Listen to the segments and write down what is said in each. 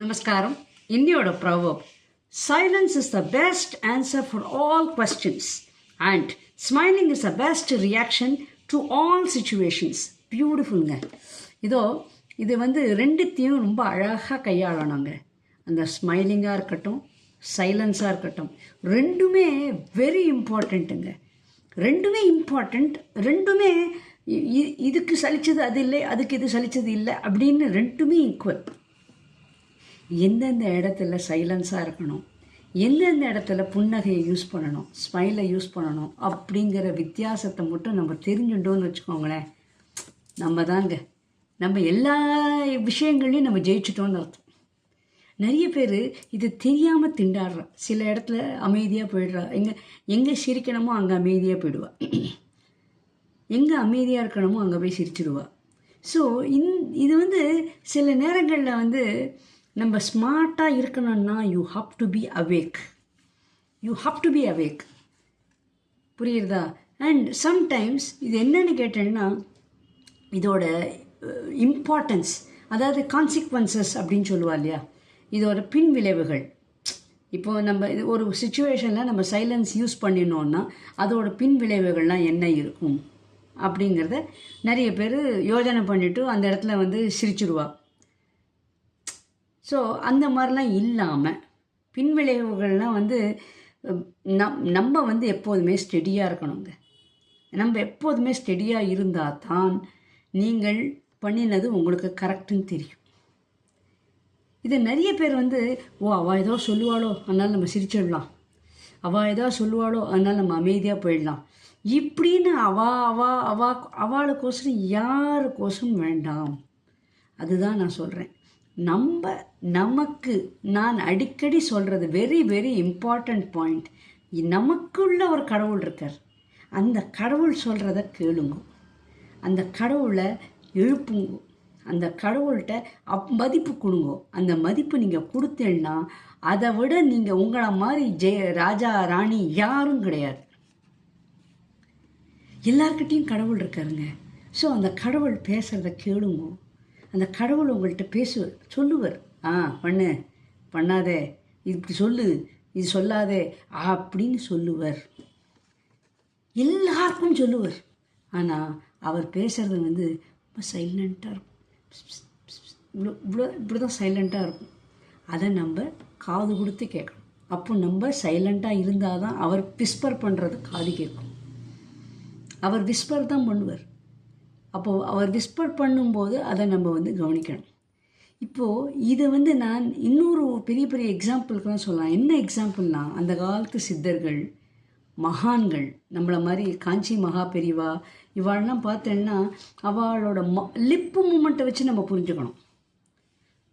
நமஸ்காரம். இந்தியோட proverb silence is the best answer for all questions and smiling is the best reaction to all situations பியூட்டிஃபுல்ங்க இதோ இது வந்து ரெண்டுத்தையும் ரொம்ப அழகாக கையாளணுங்க. அந்த ஸ்மைலிங்காக இருக்கட்டும் சைலன்ஸாக இருக்கட்டும் ரெண்டுமே வெரி இம்பார்ட்டண்ட்டுங்க ரெண்டுமே இம்பார்ட்டண்ட் ரெண்டுமே இதுக்கு சலிச்சது அது இல்லை அதுக்கு இது சலிச்சது இல்லை அப்படின்னு ரெண்டுமே ஈக்குவல் எந்தெந்த இடத்துல சைலன்ஸாக இருக்கணும் எந்தெந்த இடத்துல புன்னகையை யூஸ் பண்ணணும் ஸ்மைலை யூஸ் பண்ணணும் அப்படிங்கிற வித்தியாசத்தை மட்டும் நம்ம தெரிஞ்சுட்டோம்னு வச்சுக்கோங்களேன் நம்ம தாங்க. நம்ம எல்லா விஷயங்கள்லையும் நம்ம ஜெயிச்சிட்டோம்னு அர்த்தம். நிறைய பேர் இது தெரியாமல் திண்டாடுறா. சில இடத்துல அமைதியாக போயிடுறா. எங்கே எங்கே சிரிக்கணுமோ அங்கே அமைதியாக போயிடுவா. எங்கே அமைதியாக இருக்கணுமோ அங்கே போய் சிரிச்சிடுவா ஸோ இந் இது வந்து சில நேரங்களில் வந்து நம்ம ஸ்மார்ட்டாக இருக்கணும்னா you have to be awake you have to be awake புரியுறதா? அண்ட் சம்டைம்ஸ் இது என்னென்னு கேட்டேன்னா இதோட இம்பார்ட்டன்ஸ் அதாவது கான்சிக்வன்சஸ் அப்படின்னு சொல்லுவா இல்லையா? இதோட பின் விளைவுகள். இப்போ நம்ம இது ஒரு சுச்சுவேஷனில் நம்ம சைலன்ஸ் யூஸ் பண்ணினோன்னா அதோட பின் விளைவுகள்லாம் என்ன இருக்கும்? அப்படிங்கிறத நிறைய பேர் யோஜனை பண்ணிவிட்டு அந்த இடத்துல வந்து சிரிச்சிடுவா ஸோ அந்த மாதிரிலாம் இல்லாமல் பின்விளைவுகள்லாம் வந்து நம் நம்ம வந்து எப்போதுமே ஸ்டெடியாக இருக்கணுங்க. நம்ம எப்போதுமே ஸ்டெடியாக இருந்தால் தான் நீங்கள் பண்ணினது உங்களுக்கு கரெக்டுன்னு தெரியும். இது நிறைய பேர் வந்து ஓ அவள் ஏதோ சொல்லுவாளோ அதனால் நம்ம சிரிச்சிடலாம். அவள் ஏதோ சொல்லுவாளோ அதனால் நம்ம அமைதியாக போயிடலாம். இப்படின்னு அவா அவா அவா அவளுக்கோசரம் யாருக்கோசரம் வேண்டாம். அதுதான் நான் சொல்கிறேன் நம்ம நமக்கு நான் அடிக்கடி சொல்கிறது வெரி வெரி இம்பார்ட்டண்ட் பாயிண்ட் நமக்குள்ள ஒரு கடவுள் இருக்கார். அந்த கடவுள் சொல்கிறத கேளுங்க. அந்த கடவுளை எழுப்புங்க. அந்த கடவுள்கிட்ட அப் மதிப்பு கொடுங்க. அந்த மதிப்பு நீங்கள் கொடுத்தேன்னா அதை விட நீங்கள் உங்களை மாதிரி ஜெய ராஜா ராணி யாரும் கிடையாது. எல்லார்கிட்டேயும் கடவுள் இருக்காருங்க. ஸோ அந்த கடவுள் பேசுகிறத கேளுங்க. அந்த கடவுள் உங்கள்கிட்ட பேசுவார் சொல்லுவார். ஆ பண்ணு. பண்ணாதே. இது இப்படி சொல்லு. இது சொல்லாதே. அப்படின்னு சொல்லுவார். எல்லாருக்கும் சொல்லுவார். ஆனால் அவர் பேசுகிறது வந்து ரொம்ப சைலண்ட்டாக இருக்கும். இவ்வளோ இவ்வளோ இப்படி தான் சைலண்ட்டாக இருக்கும். அதை நம்ம காது கொடுத்து கேட்கணும். அப்போ நம்ம சைலண்ட்டாக இருந்தால் தான் அவர் விஸ்பர் பண்ணுறது காது கேட்கும். அவர் விஸ்பர் தான் பண்ணுவார். அப்போது அவர் விஸ்பர் பண்ணும்போது அதை நம்ம வந்து கவனிக்கணும். இப்போது இதை வந்து நான் இன்னொரு பெரிய பெரிய எக்ஸாம்பிளுக்கெல்லாம் சொல்லலாம். என்ன எக்ஸாம்பிள்னா அந்த காலத்து சித்தர்கள் மகான்கள் நம்மளை மாதிரி காஞ்சி மகா பெரிவா இவாளெல்லாம் பார்த்தேன்னா அவளோட ம லிப்பு மூமெண்ட்டை வச்சு நம்ம புரிஞ்சுக்கணும்.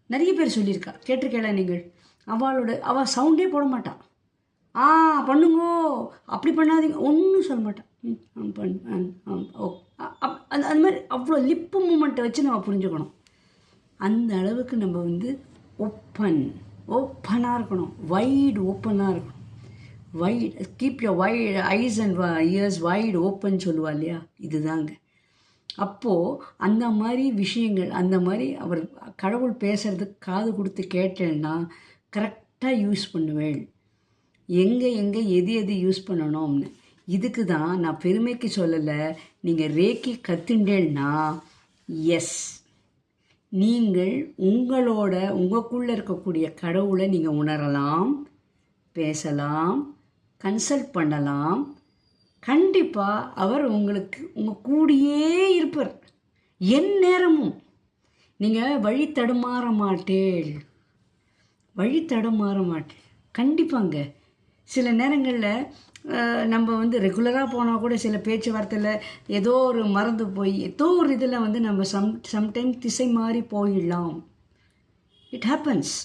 நிறைய பேர் சொல்லியிருக்கா கேட்டிருக்கேளா நீங்கள்? அவளோட அவள் சவுண்டே போட மாட்டாள் ஆ பண்ணுங்கோ அப்படி பண்ணாதீங்க. ஒன்றும் சொல்ல மாட்டான் ம், ஆ, பண்ணு ஓ அப்- அந்த அந்த மாதிரி அவ்வளோ லிப்பு மூமெண்ட்டை வச்சு நம்ம புரிஞ்சுக்கணும். அந்த அளவுக்கு நம்ம வந்து ஓப்பன் ஓப்பனாக இருக்கணும். வைடு ஓப்பனாக இருக்கணும். Wide keep your wide eyes and ears wide open சொல்லுவா இல்லையா? இதுதாங்க. அப்போது அந்த மாதிரி விஷயங்கள் அந்த மாதிரி அவர் கடவுள் பேசுகிறதுக்கு காது கொடுத்து கேட்டேன்னா கரெக்டாக யூஸ் பண்ணுவேள் எங்கே எங்கே எது எது யூஸ் பண்ணணும்னு. இதுக்கு தான் நான் பெருமைக்கு சொல்லலை. நீங்கள் ரேக்கி கத்துண்டேன்னா எஸ் நீங்கள் உங்களோட உங்களுக்குள்ளே இருக்கக்கூடிய கடவுளை நீங்கள் உணரலாம் பேசலாம் கன்சல்ட் பண்ணலாம். கண்டிப்பாக அவர் உங்களுக்கு உங்கள் கூடியே இருப்பார். என் நேரமும். நீங்கள் வழி தடுமாற மாட்டேள். வழி தடுமாற மாட்டேன் கண்டிப்பாங்க. சில நேரங்களில் நம்ம வந்து ரெகுலராக போனால் கூட சில பேச்சுவார்த்தையில் ஏதோ ஒரு மறந்து போய் ஏதோ ஒரு இதில் வந்து நம்ம சம் சம்டைம் திசை மாறி போயிடலாம். இட் ஹேப்பன்ஸ்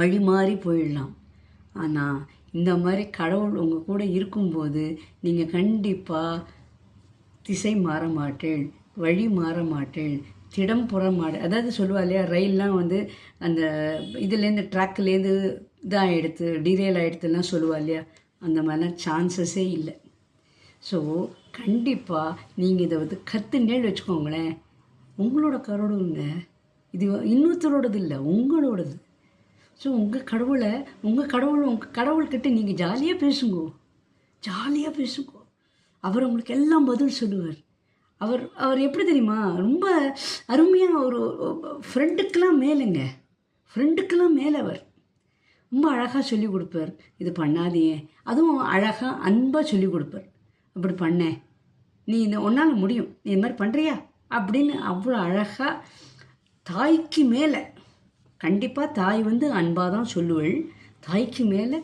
வழி மாறி போயிடலாம். ஆனால் இந்த மாதிரி கடவுள் உங்கள் கூட இருக்கும்போது நீங்கள் கண்டிப்பாக திசை மாற மாட்டேள் வழி மாற மாட்டேள் திடம் புற மாட்டேன். அதாவது சொல்லுவா இல்லையா ரயில்லாம் வந்து அந்த இதுலேருந்து ட்ராக்லேருந்து இதாக எடுத்து டீரெயில் ஆகிடுத்துலாம் சொல்லுவா இல்லையா? அந்த மாதிரிலாம் சான்சஸே இல்லை. ஸோ கண்டிப்பாக நீங்கள் இதை வந்து கற்றுனேன்னு வச்சுக்கோங்களேன். உங்களோட கரோடுங்க இது இன்னொருத்தரோடது இல்லை உங்களோடது. ஸோ உங்கள் கடவுளை உங்கள் கடவுள் உங்கள் கடவுள்கிட்ட நீங்கள் ஜாலியாக பேசுங்கோ. ஜாலியாக பேசுங்கோ. அவர் உங்களுக்கு எல்லாம் பதில் சொல்லுவார். அவர் அவர் எப்படி தெரியுமா? ரொம்ப அருமையாக ஒரு ஃப்ரெண்டுக்கெலாம் மேலேங்க. ஃப்ரெண்டுக்கெலாம் மேலே அவர். ரொம்ப அழகாக சொல்லி கொடுப்பார். இது பண்ணாதீங்க. அதுவும் அழகாக அன்பாக சொல்லி கொடுப்பார். அப்படி பண்ணேன் நீ இந்த உன்னால் முடியும். நீ இந்த மாதிரி பண்ணுறியா அப்படின்னு அவ்வளோ அழகாக தாய்க்கு மேலே கண்டிப்பாக தாய் வந்து அன்பாக தான் சொல்லுவள். தாய்க்கு மேலே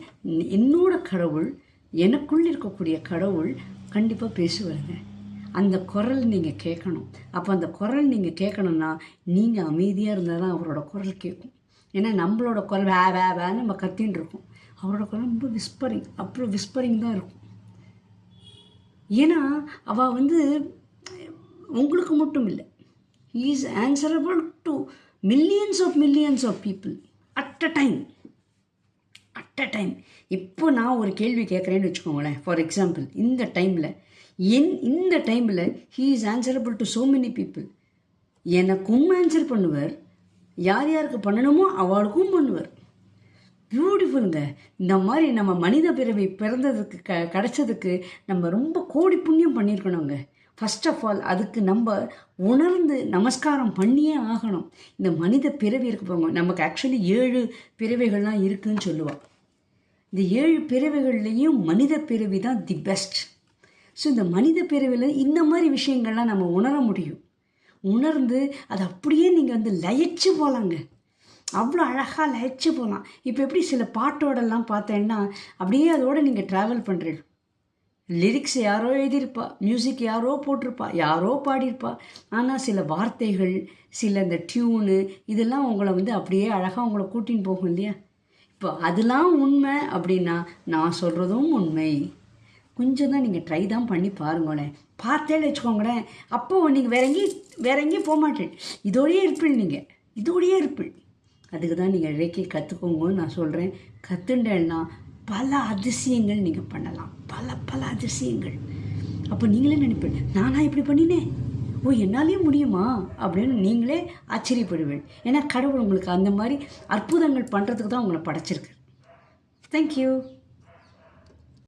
என்னோட கடவுள் எனக்குள் இருக்கக்கூடிய கடவுள் கண்டிப்பாக பேசுவாருங்க. அந்த குரல் நீங்கள் கேட்கணும். அப்போ அந்த குரல் நீங்கள் கேட்கணுன்னா நீங்கள் அமைதியாக இருந்தால் தான் அவரோட குரல் கேட்கும். ஏன்னா நம்மளோட குரல் வே வே வேன்னு நம்ம கத்தின்னு இருக்கோம். அவரோட குரல் ரொம்ப விஸ்பரிங் அப்புறம் விஸ்பரிங் தான் இருக்கும். ஏன்னா அவள் வந்து உங்களுக்கு மட்டும் இல்லை is answerable to millions of millions of people at a time at a time இப்போ நான் ஒரு கேள்வி கேட்குறேன்னு வச்சுக்கோங்களேன் ஃபார் எக்ஸாம்பிள் இந்த டைமில் என் இந்த டைமில் he is answerable to so many people எனக்கும் ஆன்சர் பண்ணுவார் யார் யாருக்கு பண்ணணுமோ அவளுக்கும் பண்ணுவார். பியூட்டிஃபுல்ங்க இந்த மாதிரி நம்ம மனித பிறவி பிறந்ததுக்கு க கிடச்சதுக்கு நம்ம ரொம்ப கோடி புண்ணியம் பண்ணியிருக்கணுங்க. ஃபர்ஸ்ட் ஆஃப் ஆல் அதுக்கு நம்ம உணர்ந்து நமஸ்காரம் பண்ணியே ஆகணும். இந்த மனித பிறவி இருக்கு போங்க நமக்கு ஆக்சுவலி ஏழு பிறவைகள்லாம் இருக்குன்னு சொல்லுவாள் இந்த ஏழு பிறவைகள்லேயும் மனித பிறவி தான் தி பெஸ்ட் ஸோ இந்த மனித பிறவியில் இந்த மாதிரி விஷயங்கள்லாம் நம்ம உணர முடியும். உணர்ந்து அதை அப்படியே நீங்கள் வந்து லயிச்சு போகலாங்க அவ்வளோ அழகாக லயிச்சு போகலாம் இப்போ எப்படி சில பாட்டோடெல்லாம் பார்த்தேன்னா அப்படியே அதோட நீங்கள் ட்ராவல் பண்ணுறீங்க லிரிக்ஸ் யாரோ எழுதியிருப்பா மியூசிக் யாரோ போட்டிருப்பா யாரோ பாடியிருப்பா. ஆனால் சில வார்த்தைகள் சில இந்த டியூனு இதெல்லாம் உங்களை வந்து அப்படியே அழகாக உங்களை கூட்டின்னு போகும் இல்லையா? இப்போ அதெல்லாம் உண்மை அப்படின்னா நான் சொல்கிறதும் உண்மை. கொஞ்சம் தான் நீங்கள் ட்ரை தான் பண்ணி பாருங்களேன் பார்த்தேன்னு வச்சுக்கோங்களேன். அப்போ நீங்கள் வேற எங்கேயும் வேற எங்கேயும் போக மாட்டேன். இதோடயே இருப்பீள் நீங்கள் இதோடயே இருப்பீள். அதுக்கு தான் நீங்கள் இலக்கிய கற்றுக்கோங்கன்னு நான் சொல்கிறேன் கற்றுண்டேன்னா பல அதிசயங்கள் நீங்கள் பண்ணலாம். பல பல அதிசயங்கள். அப்போ நீங்களே நினைப்பேன் நானா இப்படி பண்ணினேன்? ஓ என்னாலேயும் முடியுமா? அப்படின்னு நீங்களே ஆச்சரியப்படுவேன் ஏன்னா கடவுள் உங்களுக்கு அந்த மாதிரி அற்புதங்கள் பண்ணுறதுக்கு தான் உங்களை படைச்சிருக்கு. தேங்க்யூ